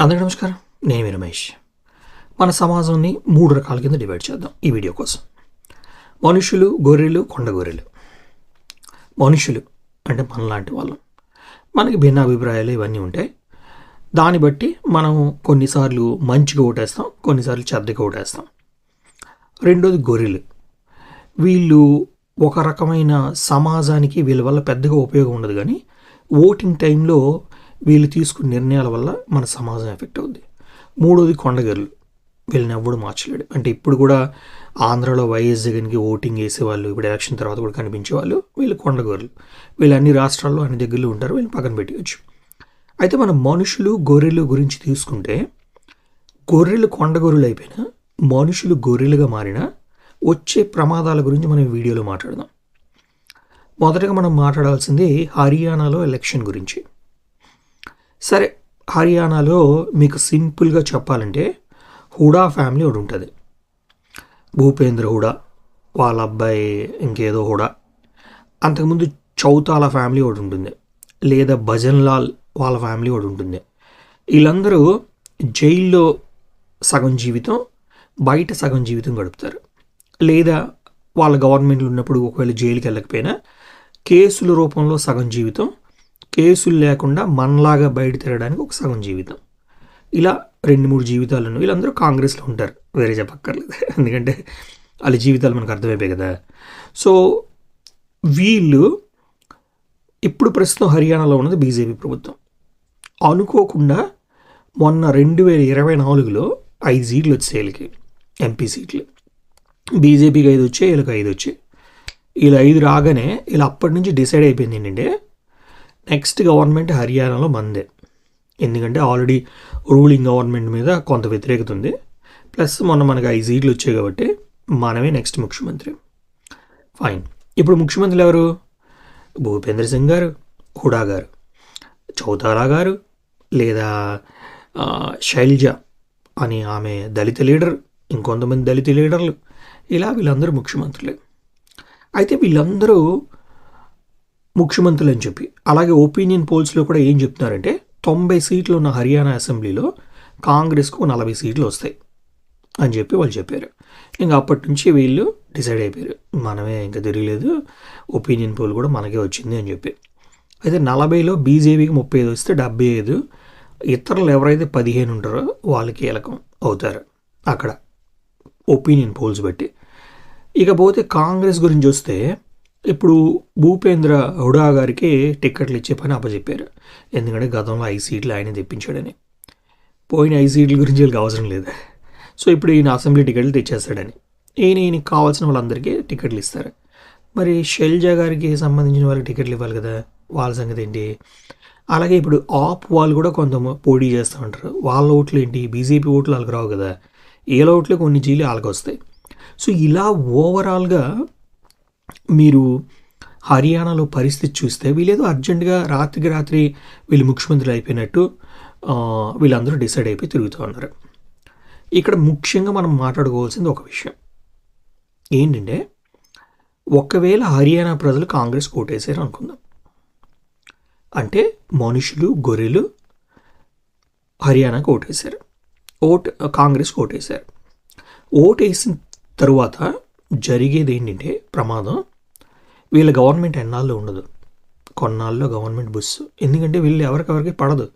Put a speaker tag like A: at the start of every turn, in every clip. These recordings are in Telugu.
A: అందరికీ నమస్కారం. నేను మీ రమేష్. మన సమాజాన్ని మూడు రకాల కింద డివైడ్ చేద్దాం ఈ వీడియో కోసం. మనుషులు గొర్రెలు కొండ గొర్రెలు. మనుషులు అంటే మనలాంటి వాళ్ళు. మనకి భిన్న అభిప్రాయాలు ఇవన్నీ ఉంటాయి. దాన్ని బట్టి మనం కొన్నిసార్లు మంచిగా ఓటేస్తాం కొన్నిసార్లు చెద్దగా ఓటేస్తాం. రెండోది గొర్రెలు. వీళ్ళు ఒక రకమైన సమాజానికి వీళ్ళ వల్ల పెద్దగా ఉపయోగం ఉండదు కానీ ఓటింగ్ టైంలో వీళ్ళు తీసుకున్న నిర్ణయాల వల్ల మన సమాజం ఎఫెక్ట్ అవుద్ది. మూడోది కొండగర్లు. వీళ్ళని ఎవ్వడు మార్చలేడు. అంటే ఇప్పుడు కూడా ఆంధ్రాలో వైఎస్ జగన్కి ఓటింగ్ వేసేవాళ్ళు ఇప్పుడు ఎలక్షన్ తర్వాత కూడా కనిపించేవాళ్ళు వీళ్ళు కొండగొర్రెలు వీళ్ళు అన్ని రాష్ట్రాల్లో అన్ని దగ్గరలో ఉంటారు వీళ్ళని పక్కన పెట్టవచ్చు అయితే మన మనుషులు గొర్రెలు గురించి తీసుకుంటే గొర్రెలు కొండగొర్రెలు అయిపోయినా మనుషులు గొర్రెలుగా మారినా వచ్చే ప్రమాదాల గురించి మనం వీడియోలో మాట్లాడదాం. మొదటగా మనం మాట్లాడాల్సింది హర్యానాలో ఎలక్షన్ గురించి. సరే హర్యానాలో మీకు సింపుల్గా చెప్పాలంటే హుడా ఫ్యామిలీ ఒకటి ఉంటుంది. భూపేంద్ర హుడా వాళ్ళ అబ్బాయి ఇంకేదో హుడా. అంతకుముందు చౌతాల ఫ్యామిలీ ఒకటి ఉంటుంది. లేదా భజన్ లాల్ వాళ్ళ ఫ్యామిలీ ఒకటి ఉంటుంది. వీళ్ళందరూ జైల్లో సగం జీవితం బయట సగం జీవితం గడుపుతారు. లేదా వాళ్ళ గవర్నమెంట్లు ఉన్నప్పుడు ఒకవేళ జైలుకి వెళ్ళకపోయినా కేసుల రూపంలో సగం జీవితం కేసులు లేకుండా మనలాగా బయట తిరగడానికి ఒక సగం జీవితం. ఇలా రెండు మూడు జీవితాలను వీళ్ళందరూ కాంగ్రెస్లో ఉంటారు. వేరే చెప్పక్కర్లేదు. ఎందుకంటే వాళ్ళ జీవితాలు మనకు అర్థమైపోయాయి కదా. సో వీళ్ళు ఇప్పుడు ప్రస్తుతం హర్యానాలో ఉన్నది బీజేపీ ప్రభుత్వం. అనుకోకుండా మొన్న రెండు వేల ఇరవై నాలుగులో ఐదు సీట్లు వచ్చాయి వీళ్ళకి. ఎంపీ సీట్లు. బీజేపీకి ఐదు వచ్చాయి వీళ్ళకి ఐదు వచ్చాయి. వీళ్ళు ఐదు రాగానే వీళ్ళు అప్పటి నుంచి డిసైడ్ అయిపోయింది ఏంటంటే నెక్స్ట్ గవర్నమెంట్ హర్యానాలో మందే. ఎందుకంటే ఆల్రెడీ రూలింగ్ గవర్నమెంట్ మీద కొంత వ్యతిరేకత ఉంది. ప్లస్ మొన్న మనకు ఐదు సీట్లు వచ్చాయి కాబట్టి మనమే నెక్స్ట్ ముఖ్యమంత్రి. ఫైన్ ఇప్పుడు ముఖ్యమంత్రులు ఎవరు? భూపేంద్ర సింగ్ గారు హుడా గారు చౌతాలా గారు లేదా శైల్జ శైలజ అని ఆమె దళిత లీడర్ ఇంకొంతమంది దళిత లీడర్లు. ఇలా వీళ్ళందరూ ముఖ్యమంత్రులే. అయితే వీళ్ళందరూ ముఖ్యమంత్రులు అని చెప్పి. అలాగే ఒపీనియన్ పోల్స్లో కూడా ఏం చెప్తున్నారంటే తొంభై సీట్లు ఉన్న హర్యానా అసెంబ్లీలో కాంగ్రెస్కు నలభై సీట్లు వస్తాయి అని చెప్పి వాళ్ళు చెప్పారు. ఇంకా అప్పటి నుంచి వీళ్ళు డిసైడ్ అయిపోయారు. మనమే ఇంకా తిరగలేదు ఒపీనియన్ పోల్ కూడా మనకే వచ్చింది అని చెప్పి. అయితే నలభైలో బీజేపీకి ముప్పై ఐదు వస్తే డెబ్బై ఐదు ఇతరులు ఎవరైతే పదిహేను ఉంటారో వాళ్ళు కీలకం అవుతారు అక్కడ ఒపీనియన్ పోల్స్ బట్టి. ఇకపోతే కాంగ్రెస్ గురించి వస్తే ఇప్పుడు భూపేంద్ర హుడా గారికి టిక్కెట్లు ఇచ్చే పని అప్పచెప్పారు ఎందుకంటే గతంలో ఐదు సీట్లు ఆయన తెప్పించాడని. పోయిన ఐదు సీట్ల గురించి వీళ్ళకి అవసరం లేదు. సో ఇప్పుడు ఈయన అసెంబ్లీ టికెట్లు తెచ్చేస్తాడని. ఈయన ఈయనకి కావాల్సిన వాళ్ళందరికీ టికెట్లు ఇస్తారు. మరి షెల్జా గారికి సంబంధించిన వాళ్ళకి టికెట్లు ఇవ్వాలి కదా? వాళ్ళ సంగతి ఏంటి? అలాగే ఇప్పుడు ఆప్ వాళ్ళు కూడా కొంత పోటీ చేస్తూ ఉంటారు. వాళ్ళ ఓట్లు ఏంటి? బీజేపీ ఓట్లు వాళ్ళకి రావు కదా. ఏల ఓట్లు కొన్ని జీలు వాళ్ళకి వస్తాయి సో ఇలా ఓవరాల్గా మీరు హర్యానాలో పరిస్థితి చూస్తే వీళ్ళేదో అర్జెంటుగా రాత్రికి రాత్రి వీళ్ళు ముఖ్యమంత్రులు అయిపోయినట్టు వీళ్ళందరూ డిసైడ్ అయిపోయి తిరుగుతూ ఉన్నారు. ఇక్కడ ముఖ్యంగా మనం మాట్లాడుకోవాల్సింది ఒక విషయం. ఏంటంటే ఒకవేళ హర్యానా ప్రజలు కాంగ్రెస్ కోటేశారు అనుకుందాం. అంటే మనుషులు గొర్రెలు హర్యానాకు ఓటేశారు. ఓట్ కాంగ్రెస్ ఓటేశారు ఓటేసిన తరువాత జరిగేది ఏంటంటే ప్రమాదం వీళ్ళ గవర్నమెంట్ ఎన్నాళ్ళు ఉండదు. కొన్నాళ్ళలో గవర్నమెంట్ బస్సు ఎందుకంటే వీళ్ళు ఎవరికెవరికి పడదు.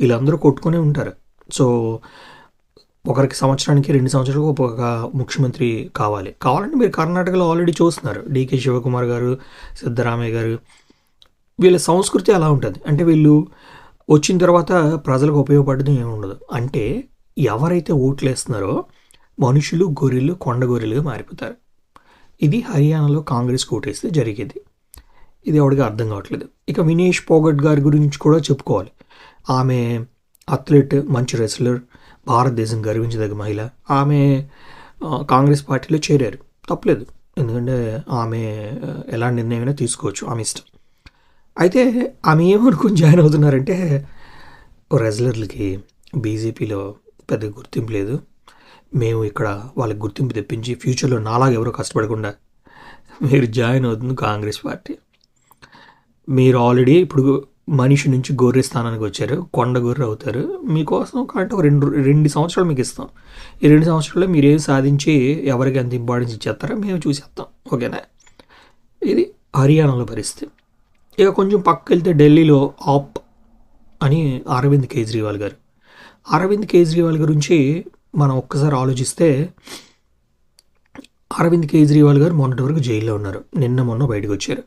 A: వీళ్ళందరూ కొట్టుకునే ఉంటారు. సో ఒకరికి సంవత్సరానికి రెండు సంవత్సరాలకు ఒక ముఖ్యమంత్రి కావాలి. కావాలంటే మీరు కర్ణాటకలో ఆల్రెడీ చూస్తున్నారు. డీకే శివకుమార్ గారు సిద్ధరామయ్య గారు. వీళ్ళ సంస్కృతి అలా ఉంటుంది. అంటే వీళ్ళు వచ్చిన తర్వాత ప్రజలకు ఉపయోగపడడం ఏమి ఉండదు. అంటే ఎవరైతే ఓట్లు వేస్తున్నారో మనుషులు గొర్రెలు కొండ గొర్రెలుగా మారిపోతారు. ఇది హర్యానాలో కాంగ్రెస్ కోటేస్తే జరిగేది. ఇది ఎవరికి అర్థం కావట్లేదు. ఇక వినేష్ పోగట్ గారి గురించి కూడా చెప్పుకోవాలి. ఆమె అథ్లెట్ మంచి రెస్లర్ భారతదేశం గర్వించదగ్గ మహిళ. ఆమె కాంగ్రెస్ పార్టీలో చేరారు. తప్పలేదు. ఎందుకంటే ఆమె ఎలా ఎలాంటి నిర్ణయమైనా తీసుకోవచ్చు. ఆమె ఇష్టం. అయితే ఆమె ఏమనుకుని జాయిన్ అవుతున్నారంటే రెజ్లర్లకి బీజేపీలో పెద్ద గుర్తింపు లేదు. మేము ఇక్కడ వాళ్ళకి గుర్తింపు తెప్పించి ఫ్యూచర్లో నాలాగా ఎవరో కష్టపడకుండా మీరు జాయిన్ అవుతుంది కాంగ్రెస్ పార్టీ. మీరు ఆల్రెడీ ఇప్పుడు మనిషి నుంచి గొర్రె స్థానానికి వచ్చారు కొండ గొర్రె అవుతారు. మీకోసం కాబట్టి ఒక రెండు రెండు సంవత్సరాలు మీకు ఇస్తాం. ఈ రెండు సంవత్సరాల్లో మీరు ఏం సాధించి ఎవరికి ఎంత ఇంపార్టెన్స్ ఇచ్చేస్తారో మేము చూసేస్తాం. ఓకేనా? ఇది హర్యానాలో పరిస్థితి. ఇక కొంచెం పక్క వెళ్తే ఢిల్లీలో ఆప్ అని అరవింద్ కేజ్రీవాల్ గారు. అరవింద్ కేజ్రీవాల్ గురించి మనం ఒక్కసారి ఆలోచిస్తే అరవింద్ కేజ్రీవాల్ గారు మొన్నటి వరకు జైల్లో ఉన్నారు. నిన్న మొన్న బయటకు వచ్చారు.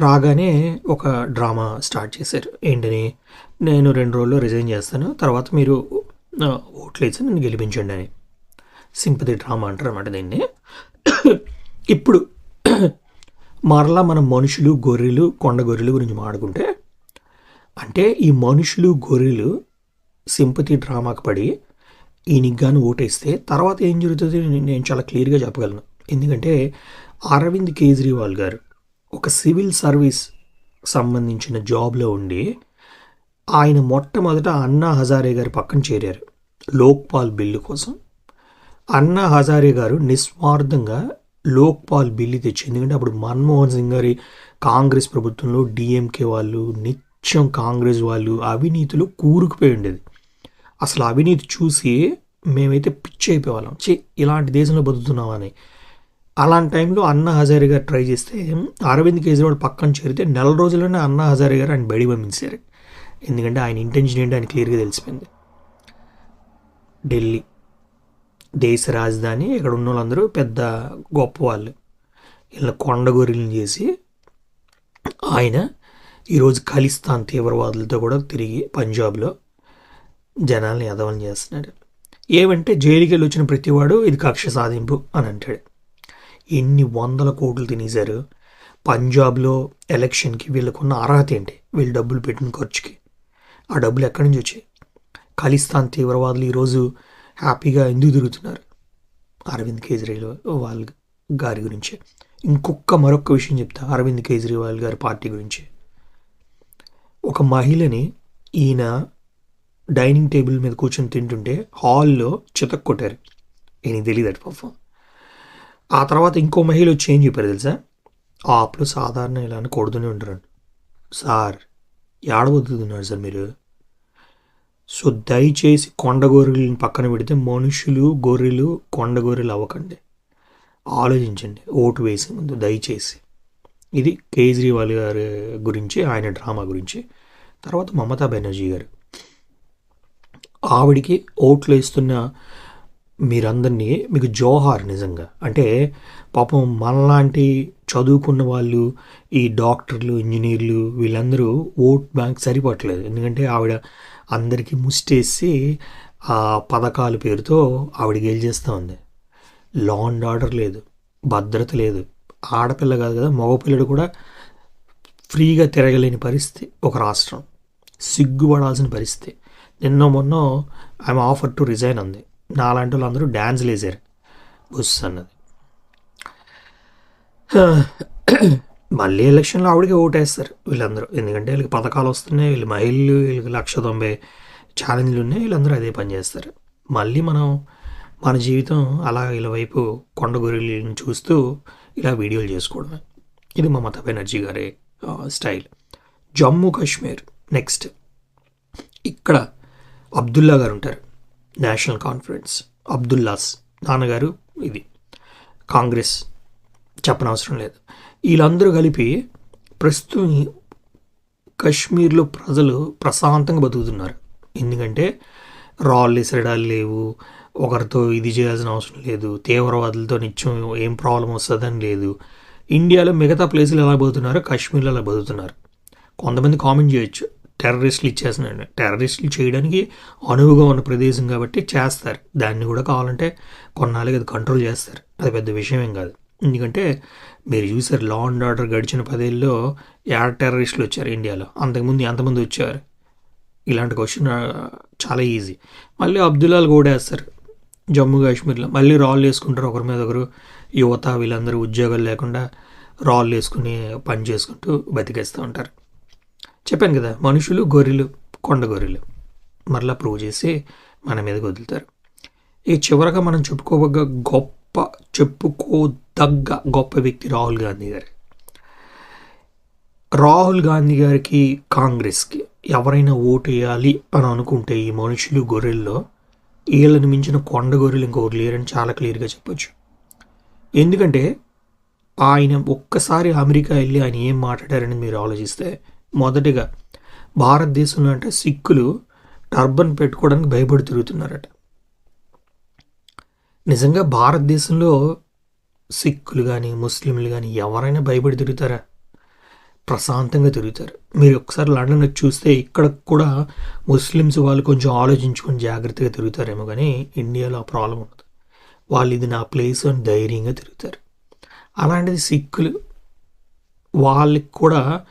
A: రాగానే ఒక డ్రామా స్టార్ట్ చేశారు. ఏంటని? నేను రెండు రోజుల్లో రిజైన్ చేస్తాను తర్వాత మీరు ఓట్లేసి నన్ను గెలిపించండి అని. సింపతి డ్రామా అంటారు అన్నమాట దీన్ని. ఇప్పుడు మరలా మనం మనుషులు గొర్రెలు కొండ గొర్రెలు గురించి మాడుకుంటే అంటే ఈ మనుషులు గొర్రెలు సింపతి డ్రామాకు పడి ఈయనకి గాను ఓటేస్తే తర్వాత ఏం జరుగుతుంది నేను- నేను చాలా క్లియర్గా చెప్పగలను. ఎందుకంటే అరవింద్ కేజ్రీవాల్ గారు ఒక సివిల్ సర్వీస్ సంబంధించిన జాబ్లో ఉండి ఆయన మొట్టమొదట అన్నా హజారే గారి పక్కన చేరారు. లోక్పాల్ బిల్లు కోసం. అన్నా హజారే గారు నిస్వార్థంగా లోక్పాల్ బిల్లు తెచ్చి ఎందుకంటే అప్పుడు మన్మోహన్ సింగ్ గారి కాంగ్రెస్ ప్రభుత్వంలో డిఎంకే వాళ్ళు నిత్యం కాంగ్రెస్ వాళ్ళు అవినీతిలో కూరుకుపోయి ఉండేది. అసలు అవినీతి చూసి మేమైతే పిచ్చి అయిపోయేవాళ్ళం. చి ఇలాంటి దేశంలో బతుకుతున్నామని. అలాంటి టైంలో అన్నా హజారీ గారు ట్రై చేస్తే అరవింద్ కేజ్రీవాల్ పక్కన చేరితే నెల రోజుల్లోనే అన్నా హజారీ గారు ఆయన బయట పంపించారు. ఎందుకంటే ఆయన ఇంటెన్షన్ ఏంటి ఆయన క్లియర్గా తెలిసిపోయింది. ఢిల్లీ. దేశ రాజధాని ఇక్కడ ఉన్న వాళ్ళందరూ పెద్ద గొప్ప వాళ్ళు. ఇలా కొండగొర్రెలను చేసి ఆయన ఈరోజు ఖలిస్తాన్ తీవ్రవాదులతో కూడా తిరిగి పంజాబ్లో జనాల్ని ఎదవని చేస్తున్నాడు. ఏమంటే జైలుకి వెళ్ళి వచ్చిన ప్రతివాడు ఇది కక్ష సాధింపు అని అంటాడు. ఎన్ని వందల కోట్లు తినేశారు. పంజాబ్లో ఎలక్షన్కి వీళ్ళకున్న అర్హత ఏంటి? వీళ్ళు డబ్బులు పెట్టిన ఖర్చుకి. ఆ డబ్బులు ఎక్కడి నుంచి వచ్చాయి? ఖలిస్తాన్ తీవ్రవాదులు ఈరోజు హ్యాపీగా ఎందుకు తిరుగుతున్నారు? అరవింద్ కేజ్రీవాల్ వాళ్ళ గారి గురించి. ఇంకొక మరొక విషయం చెప్తా. అరవింద్ కేజ్రీవాల్ గారి పార్టీ గురించి. ఒక మహిళని ఈయన డైనింగ్ టేబుల్ మీద కూర్చొని తింటుంటే హాల్లో చితక్ కొట్టారు. నేను తెలియదు అటు పాపం ఆ తర్వాత ఇంకో మహిళ వచ్చి ఏం చెప్పారు తెలుసా? ఆపులు సాధారణ ఇలా అని కొడుతూనే ఉంటారు సార్ ఏడబోతున్నారు సార్ మీరు. సో దయచేసి కొండ గొర్రెలను పక్కన పెడితే మనుషులు గొర్రెలు కొండ గొర్రెలు అవ్వకండి. ఆలోచించండి ఓటు వేసే ముందు దయచేసి. ఇది కేజ్రీవాల్ గారి గురించి ఆయన డ్రామా గురించి. తర్వాత మమతా బెనర్జీ గారు. ఆవిడికి ఓట్లు వేస్తున్న మీరందరినీ మీకు జోహార్ నిజంగా. అంటే పాపం మనలాంటి చదువుకున్న వాళ్ళు ఈ డాక్టర్లు ఇంజనీర్లు వీళ్ళందరూ ఓట్ బ్యాంక్ సరిపడలేదు ఎందుకంటే ఆవిడ అందరికీ ముస్టేసి ఆ పథకాల పేరుతో ఆవిడ గెలిచేస్తూ ఉంది. లా అండ్ ఆర్డర్ లేదు భద్రత లేదు. ఆడపిల్ల కాదు కదా మగపిల్లడు కూడా ఫ్రీగా తిరగలేని పరిస్థితి ఒక రాష్ట్రం. సిగ్గుపడాల్సిన పరిస్థితి. నిన్న మొన్న ఐమ్ ఆఫర్ టు రిజైన్ అంది. నాలాంటి వాళ్ళు అందరూ డ్యాన్స్లు వేసారు బుస్ అన్నది. మళ్ళీ ఎలక్షన్లో ఆవిడకి ఓటేస్తారు వీళ్ళందరూ. ఎందుకంటే వీళ్ళకి పథకాలు వస్తున్నాయి వీళ్ళు మహిళలు వీళ్ళకి లక్ష తొంభై ఛాలెంజ్లు ఉన్నాయి వీళ్ళందరూ అదే పని చేస్తారు. మళ్ళీ మనం మన జీవితం అలా వీళ్ళ వైపు కొండ గొర్రెలను చూస్తూ ఇలా వీడియోలు చేసుకోవడమే. ఇది మమతా బెనర్జీ గారి స్టైల్. జమ్మూ కాశ్మీర్ నెక్స్ట్. ఇక్కడ అబ్దుల్లా గారు ఉంటారు. National conference. అబ్దుల్లాస్ నాన్నగారు ఇది. కాంగ్రెస్ చెప్పనవసరం లేదు. వీళ్ళందరూ కలిపి ప్రస్తుతం కశ్మీర్లో ప్రజలు ప్రశాంతంగా బతుకుతున్నారు. ఎందుకంటే రాళ్ళు ఇసరడాలు లేవు. ఒకరితో ఇది చేయాల్సిన అవసరం లేదు. తీవ్రవాదులతో నిత్యం ఏం ప్రాబ్లం వస్తుందని లేదు. ఇండియాలో మిగతా ప్లేసులు ఎలా బతుకుతున్నారో కాశ్మీర్లో అలా బతుకుతున్నారు. కొంతమంది కామెంట్ చేయొచ్చు. టెర్రరిస్టులు ఇచ్చేస్తున్నాయండి టెర్రరిస్టులు చేయడానికి అనువుగా ఉన్న ప్రదేశం కాబట్టి చేస్తారు. దాన్ని కూడా కావాలంటే కొన్నాళ్ళకి అది కంట్రోల్ చేస్తారు. అది పెద్ద విషయం ఏం కాదు. ఎందుకంటే మీరు చూసారు లా అండ్ ఆర్డర్ గడిచిన పదేళ్ళలో యాడ్ టెర్రరిస్టులు వచ్చారు ఇండియాలో. అంతకుముందు ఎంతమంది వచ్చారు? ఇలాంటి క్వశ్చన్ చాలా ఈజీ మళ్ళీ అబ్దుల్లాలు కూడా వేస్తారు. జమ్మూ కాశ్మీర్లో. మళ్ళీ రాళ్ళు వేసుకుంటారు ఒకరి మీద ఒకరు. యువత వీళ్ళందరూ ఉద్యోగాలు లేకుండా రాళ్ళు వేసుకుని పని చేసుకుంటూ బతికేస్తూ ఉంటారు. చెప్పాను కదా మనుషులు గొర్రెలు కొండ గొర్రెలు. మరలా ప్రూవ్ చేసి మన మీదకి వదులుతారు. ఈ చివరగా మనం చెప్పుకోబగ్గ గొప్ప చెప్పుకోదగ్గ గొప్ప వ్యక్తి రాహుల్ గాంధీ గారు. రాహుల్ గాంధీ గారికి కాంగ్రెస్కి ఎవరైనా ఓటు వేయాలి అని అనుకుంటే ఈ మనుషులు గొర్రెల్లో వీళ్ళని మించిన కొండ గొర్రెలు ఇంకొకరు లేరని చాలా క్లియర్గా చెప్పొచ్చు. ఎందుకంటే ఆయన ఒక్కసారి అమెరికా వెళ్ళి ఆయన ఏం మాట్లాడారని మీరు ఆలోచిస్తే మొదటిగా భారతదేశంలో అంటే సిక్కులు టర్బన్ పెట్టుకోవడానికి భయపడి తిరుగుతున్నారట. నిజంగా భారతదేశంలో సిక్కులు కానీ ముస్లింలు కానీ ఎవరైనా భయపడి తిరుగుతారా? ప్రశాంతంగా తిరుగుతారు. మీరు ఒకసారి లండన్ చూస్తే ఇక్కడ కూడా ముస్లిమ్స్ వాళ్ళు కొంచెం ఆలోచించుకొని జాగ్రత్తగా తిరుగుతారేమో కానీ ఇండియాలో ఆ ప్రాబ్లం ఉండదు. వాళ్ళు ఇది నా ప్లేస్ అని ధైర్యంగా తిరుగుతారు. అలాంటిది సిక్కులు వాళ్ళకి కూడా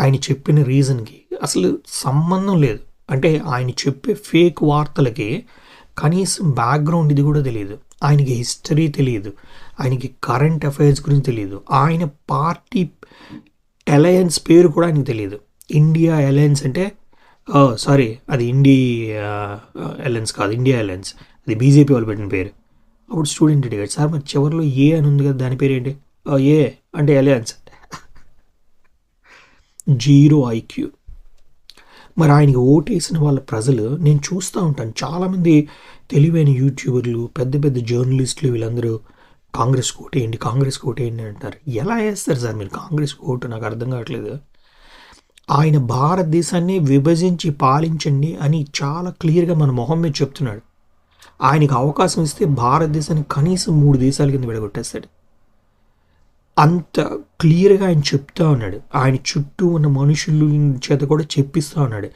A: ఆయన చెప్పిన రీజన్కి అసలు సంబంధం లేదు. అంటే ఆయన చెప్పే ఫేక్ వార్తలకి కనీసం బ్యాక్గ్రౌండ్ ఇది కూడా తెలియదు. ఆయనకి హిస్టరీ తెలియదు. ఆయనకి కరెంట్ అఫైర్స్ గురించి తెలియదు. ఆయన పార్టీ అలయన్స్ పేరు కూడా ఆయనకు తెలియదు. ఇండియా అలయన్స్ అంటే సారీ అది ఇండియా అలయన్స్ కాదు ఇండియా అలయన్స్. అది బీజేపీ వాళ్ళు పెట్టిన పేరు. అప్పుడు స్టూడెంట్ అడిగాడు సార్ మరి చివరిలో ఏ అని ఉంది కదా దాని పేరు ఏంటి ఏ అంటే అలయన్స్. Zero IQ. మరి ఆయనకి ఓటేసిన వాళ్ళ ప్రజలు నేను చూస్తూ ఉంటాను. చాలామంది తెలివైన యూట్యూబర్లు పెద్ద పెద్ద జర్నలిస్టులు వీళ్ళందరూ కాంగ్రెస్ ఓటేయండి కాంగ్రెస్ ఓటేయండి అంటారు ఎలా వేస్తారు సార్ మీరు కాంగ్రెస్ ఓటు? నాకు అర్థం కావట్లేదు. ఆయన భారతదేశాన్ని విభజించి పాలించండి అని చాలా క్లియర్గా మన మొహం మీద చెప్తున్నాడు. ఆయనకి అవకాశం ఇస్తే భారతదేశాన్ని కనీసం మూడు దేశాల కింద విడగొట్టేస్తాడు. అంత క్లియర్గా ఆయన చెప్తా ఉన్నాడు. ఆయన చుట్టూ ఉన్న మనుషులు చేత కూడా చెప్పిస్తూ ఉన్నాడు.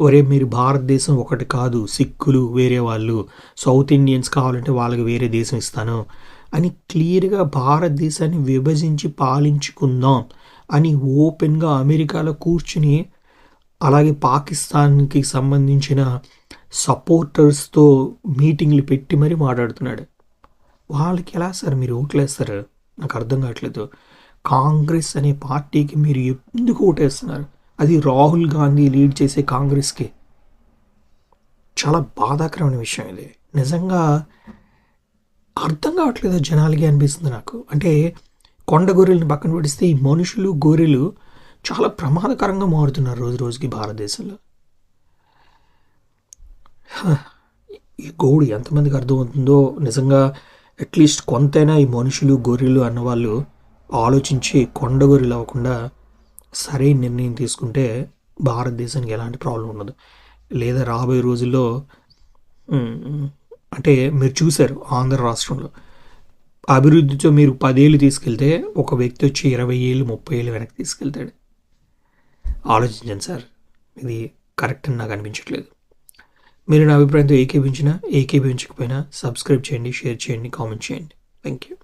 A: ఒరే మీరు భారతదేశం ఒకటి కాదు సిక్కులు వేరే వాళ్ళు సౌత్ ఇండియన్స్ కావాలంటే వాళ్ళకి వేరే దేశం ఇస్తాను అని క్లియర్గా భారతదేశాన్ని విభజించి పాలించుకుందాం అని ఓపెన్గా అమెరికాలో కూర్చుని అలాగే పాకిస్తాన్కి సంబంధించిన సపోర్టర్స్తో మీటింగ్లు పెట్టి మరీ మాట్లాడుతున్నాడు. వాళ్ళకి ఎలా సార్ మీరు ఓట్లేస్తారు? నాకు అర్థం కావట్లేదు. కాంగ్రెస్ అనే పార్టీకి మీరు ఎందుకు ఓటేస్తున్నారు? అది రాహుల్ గాంధీ లీడ్ చేసే కాంగ్రెస్కి. చాలా బాధాకరమైన విషయం ఇది. నిజంగా అర్థం కావట్లేదు జనాలకి అనిపిస్తుంది నాకు? అంటే కొండ గొర్రెల్ని పక్కన పెడిస్తే ఈ మనుషులు గొర్రెలు చాలా ప్రమాదకరంగా మారుతున్నారు రోజు రోజుకి భారతదేశంలో. హ, ఈ గోడు ఎంతమందికి అర్థమవుతుందో నిజంగా అట్లీస్ట్ కొంతైనా ఈ మనుషులు గొర్రెలు అన్నవాళ్ళు ఆలోచించి కొండ గొర్రెలు అవ్వకుండా సరైన నిర్ణయం తీసుకుంటే భారతదేశానికి ఎలాంటి ప్రాబ్లం ఉండదు. లేదా రాబోయే రోజుల్లో అంటే మీరు చూశారు ఆంధ్ర రాష్ట్రంలో. అభివృద్ధితో మీరు పదేళ్ళు తీసుకెళ్తే ఒక వ్యక్తి వచ్చి ఇరవై ఏళ్ళు ముప్పై ఏళ్ళు వెనక్కి తీసుకెళ్తాడు. ఆలోచించండి సార్. ఇది కరెక్ట్ అని నాకు అనిపించట్లేదు. మీరు నా అభిప్రాయంతో ఏకీభించినా ఏకీభించకపోయినా సబ్స్క్రైబ్ చేయండి షేర్ చేయండి కామెంట్ చేయండి. Thank you